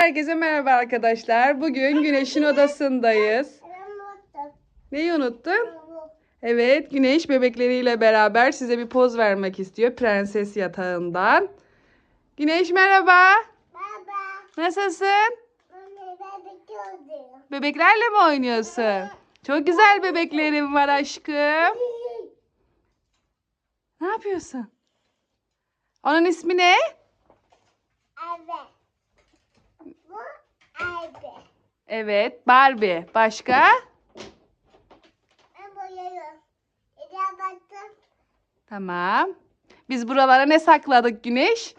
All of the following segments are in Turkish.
Herkese merhaba arkadaşlar. Bugün Güneş'in odasındayız. Neyi unuttun? Evet, Güneş bebekleriyle beraber size bir poz vermek istiyor prenses yatağından. Güneş merhaba. Baba, Nasılsın? Bebeklerle mi oynuyorsun? Çok güzel bebeklerim var aşkım. Ne yapıyorsun? Onun ismi ne? Evet. Bu evet. Barbie. Başka? Ben boyuyorum. İlya baktım. Tamam. Biz buralara ne sakladık Güneş?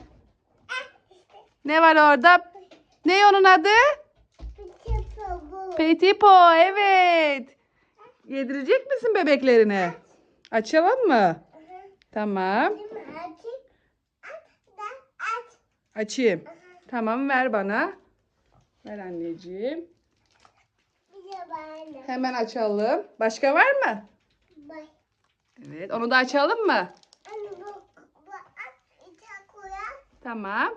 Ne var orada? Ne onun adı? Küçük bu. Petit Po, evet. Yedirecek misin bebeklerine? Açalım mı? Tamam. Açayım. Aç da aç. Açayım. Tamam ver bana. Ver anneciğim. Hemen açalım. Başka var mı? Bak. Evet. Onu da açalım mı? Tamam.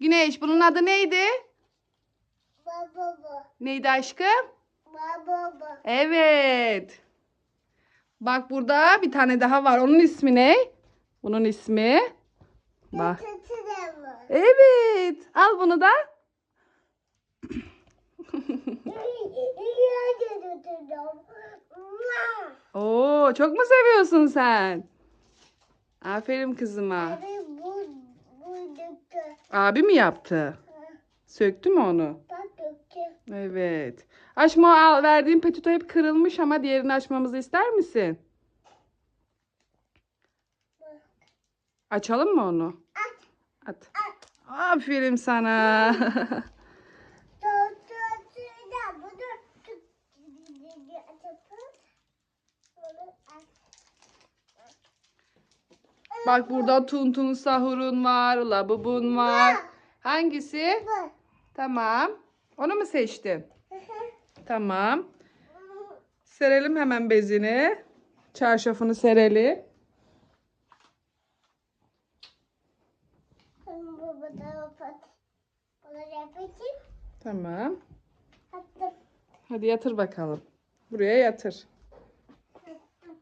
Güneş bunun adı neydi? Baba. Neydi aşkım? Baba. Evet. Bak burada bir tane daha var. Onun ismi ne? Bunun ismi. Bak. Evet. Al bunu da. Oo, çok mu seviyorsun sen? Aferin kızıma. Abi bu bu. Abi mi yaptı? Söktü mü onu? Evet. Açma al verdiğim petito hep kırılmış ama diğerini açmamızı ister misin? Açalım mı onu? Aç. At. Aferin sana. Bak burada Tuntun Sahur'un var, Labubun var. Hangisi? Tamam. Onu mu seçtin? Tamam. Serelim hemen bezini. Çarşafını serelim. Bu bu da pat. Yapayım. Tamam. Attım. Hadi yatır bakalım. Buraya yatır.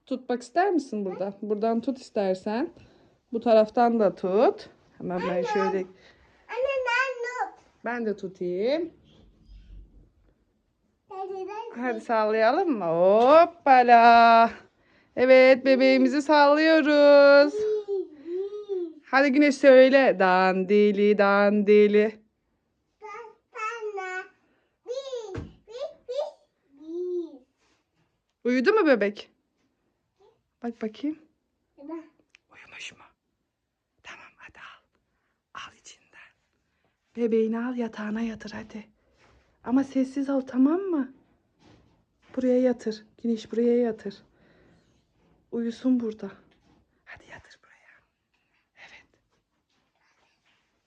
Tutmak ister misin burada? Buradan tut istersen. Bu taraftan da tut. Hemen ben şöyle Anne ben not. ben de tutayım. Hadi sallayalım mı? Hoppala. Evet bebeğimizi sallıyoruz. Hadi Güneş söyle. Dandili dandili. Ben sana bir bir bir bir. Uyudu mu bebek? Bak bakayım. Uyumuş mu? Tamam hadi al. Al içinden. Bebeğini al yatağına yatır hadi. Ama sessiz ol tamam mı? Buraya yatır. Güneş buraya yatır. Uyusun burada. Hadi yatır buraya. Evet.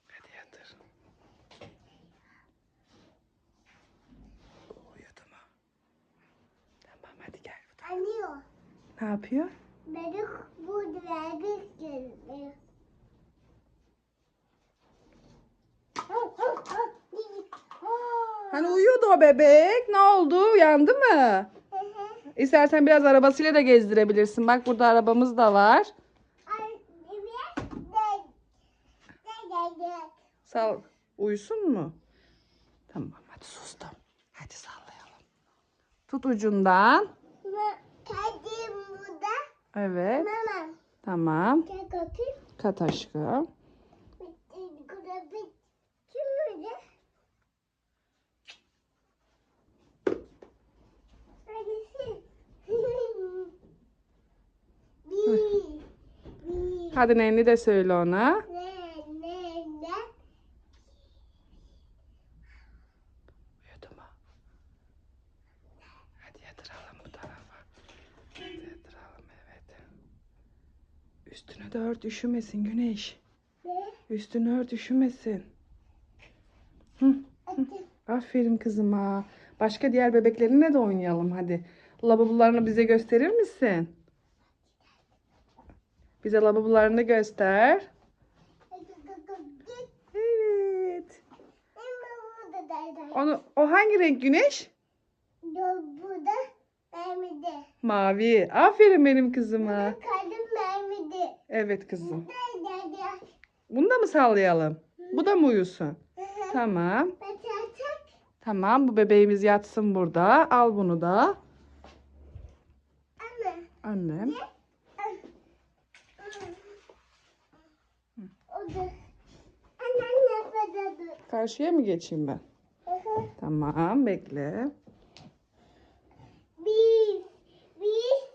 Hadi yatır. Uyudu mu? Tamam hadi Ne yapıyor? Benim bu bebek geldi. Hani uyuyordu o bebek. Ne oldu? Uyandı mı? İstersen biraz arabasıyla da gezdirebilirsin. Bak burada arabamız da var. Sal. Uyusun mu? Tamam hadi sustum. Hadi sallayalım. Tut ucundan. Evet. Mama. Tamam. Gel bakayım. Kat aşkım. Hadi nenni de söyle ona. Ne ne? Uyudu mu? Hadi yatıralım bu tarafa. Hadi yatıralım evet. Üstünü de ört üşümesin güneş. Ne? Üstünü ört üşümesin. Hı, Açın. aferin kızıma. Başka diğer bebeklerinle de oynayalım hadi. Lavabolarını bize gösterir misin? Bize lavabolarını göster. Evet. Onu, o hangi renk güneş? Burada mermide. Mavi. Aferin benim kızıma. Kalem mermide. Evet kızım. Bunu da mı sallayalım? Bu da mı uyusun? Tamam. Tamam bu bebeğimiz yatsın burada. Al bunu da. Annem. Anne dur. Karşıya mı geçeyim ben? Tamam bekle. Bir. Bir.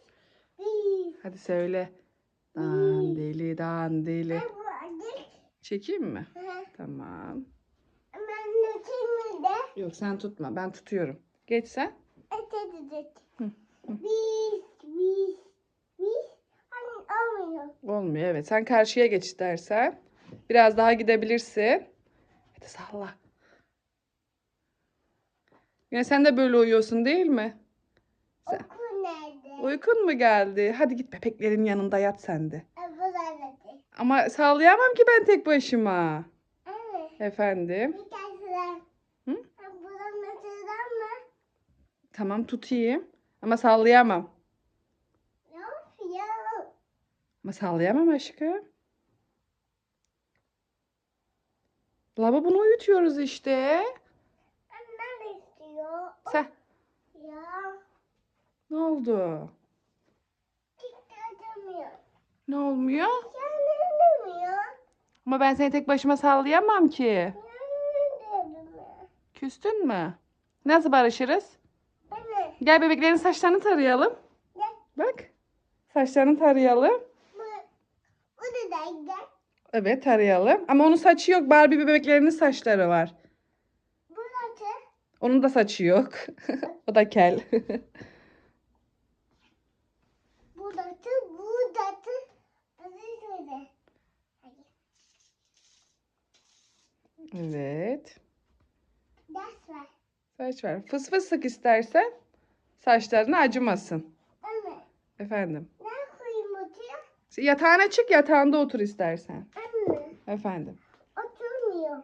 Bir. Hadi söyle. Dandeli dandeli. Adet. Çekeyim mi? Tamam. Ben nötümü de. Yok sen tutma ben tutuyorum. Geç sen. Bir. Bir. Bir. Hani olmuyor. Olmuyor evet. Sen karşıya geç istersen. Biraz daha gidebilirsin. Hadi salla. Yine sen de böyle uyuyorsun değil mi? Sen-? Uykun mu geldi? Hadi git bebeklerin yanında yat sen de. E, Bu nerede? Ama sağlayamam ki ben tek başıma. Evet. Efendim. Bir tanesi Hı? Buradan mesela mı? Tamam tutayım. Ama sallayamam. Ne yapıyor? Ama sallayamam aşkım. Lava bunu uyutuyoruz işte. Annem istiyor. Sen Ya. ne oldu? Ne olmuyor? Ama ben seni tek başıma sallayamam ki. Küstün mü? Nasıl barışırız? Anne. Gel bebeklerin saçlarını tarayalım. Gel. Bak. Saçlarını tarayalım. Bu. Bu da. Evet tarayalım. Ama onun saçı yok. Barbie bebeklerinin saçları var. Burası. Onun da saçı yok. o da kel. Burası. Burası. Burası şöyle. Hadi. Evet. Ders var. Saç var. Fıs fıs sık istersen saçlarına acımasın. Anne. Efendim. Ne koyayım buraya? Yatağına çık yatağında otur istersen. Anne. Efendim. Oturmuyor.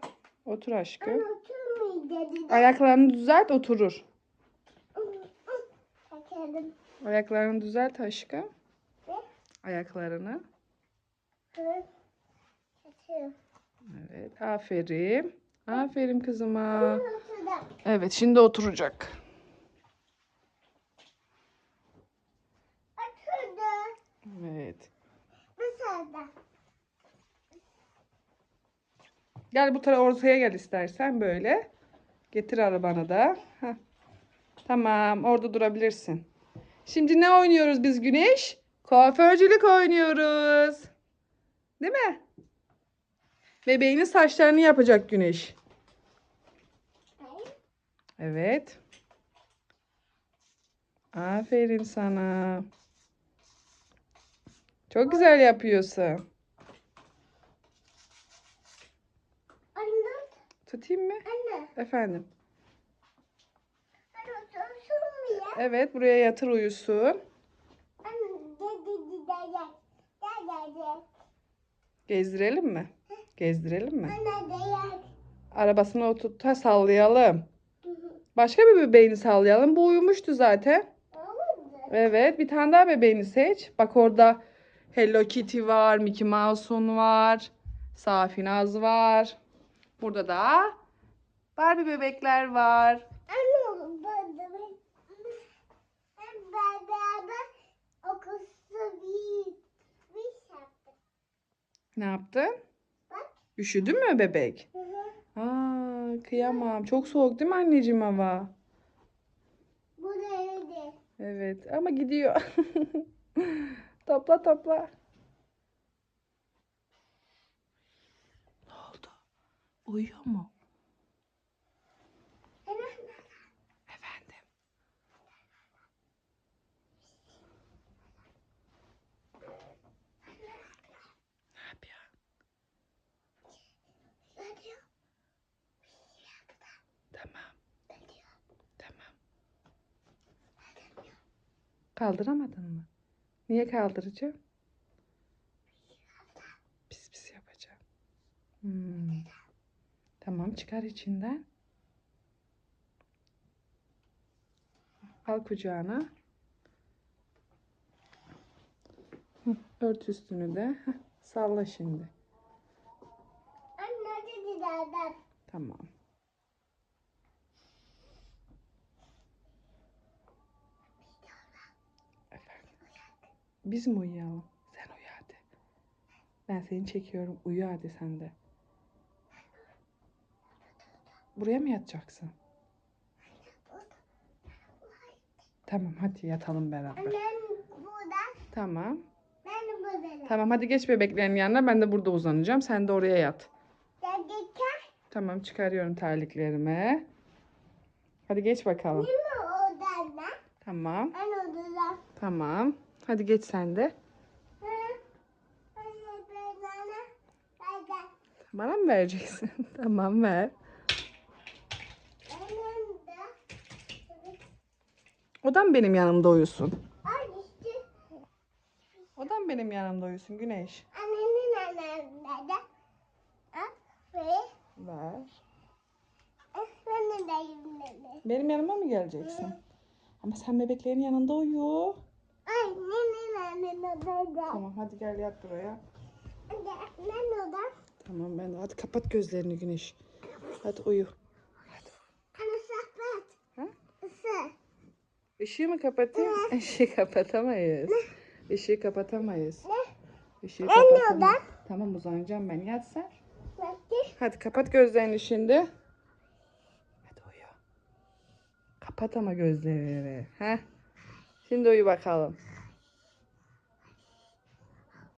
Otur Anne aşkım. oturmuyor dedi. Ayaklarını düzelt oturur. Bakalım. Ayaklarını düzelt aşkım. Ne? Ayaklarını. Hı. Açıyorum. Evet. Aferin. Aferin kızıma. Evet şimdi oturacak. Evet. Gel bu tarafa ortaya gel istersen böyle. Getir arabanı da. Heh. Tamam orada durabilirsin. Şimdi ne oynuyoruz biz Güneş? Kuaförcülük oynuyoruz. Değil mi? Bebeğinin saçlarını yapacak Güneş. Evet. Aferin sana. Çok güzel yapıyorsun. Anne. Tutayım mı? Anne. Efendim. Anne otursun mu ya? Evet buraya yatır uyusun. Anne. Gezdirelim mi? Gezdirelim mi? Arabasına oturt ha, sallayalım. Başka bir bebeğini sallayalım. Bu uyumuştu zaten. Evet bir tane daha bebeğini seç. Bak orada Hello Kitty var, Mickey Mouse'un var, Safinaz var. Burada da Barbie bebekler var. Şey. Ne yaptın? Üşüdü mü bebek? Hı hı. Aa, kıyamam. Çok soğuk değil mi anneciğim hava? Bu da öyle. Evet ama gidiyor. topla topla. Ne oldu? Uyuyor mu? Efendim. Ne yapıyor? Tamam. Tamam. Kaldıramadın mı? Niye kaldıracağım? Pis pis yapacağım. Hmm. Tamam çıkar içinden. Al kucağına. Ört üstünü de. Heh, Salla şimdi. Anne dedi. Tamam. Biz mi uyuyalım? Sen uyu hadi. Ben seni çekiyorum. Uyu hadi sen de. Buraya mı yatacaksın? Tamam hadi yatalım beraber. Annem burada. Tamam. Ben burada. Tamam hadi geç bebeklerin yanına. Ben de burada uzanacağım. Sen de oraya yat. Dedikler. Tamam çıkarıyorum terliklerimi. Hadi geç bakalım. Değil mi? Tamam. Ben odada. Tamam. Hadi geç sen de. Bana. Mı vereceksin? tamam ver. O da mı benim yanımda uyusun? O da mı benim yanımda uyusun Güneş? Annenin? Ve. Ver. Evimde. Benim yanıma mı geleceksin? Ama sen bebeklerin yanında uyu. Tamam hadi gel yat buraya. Ben odam. Tamam ben de. Hadi kapat gözlerini Güneş. Hadi uyu. Anne saklat. Ha? Isı. Işığı mı kapatayım? Işığı kapatamayız. Işığı kapatamayız. Ne? Işığı Ben kapatamayız. odan. Tamam uzanacağım ben. Yat sen. Hadi kapat gözlerini şimdi. Hadi uyu. Kapat ama gözlerini. Heh. Şimdi uyu bakalım.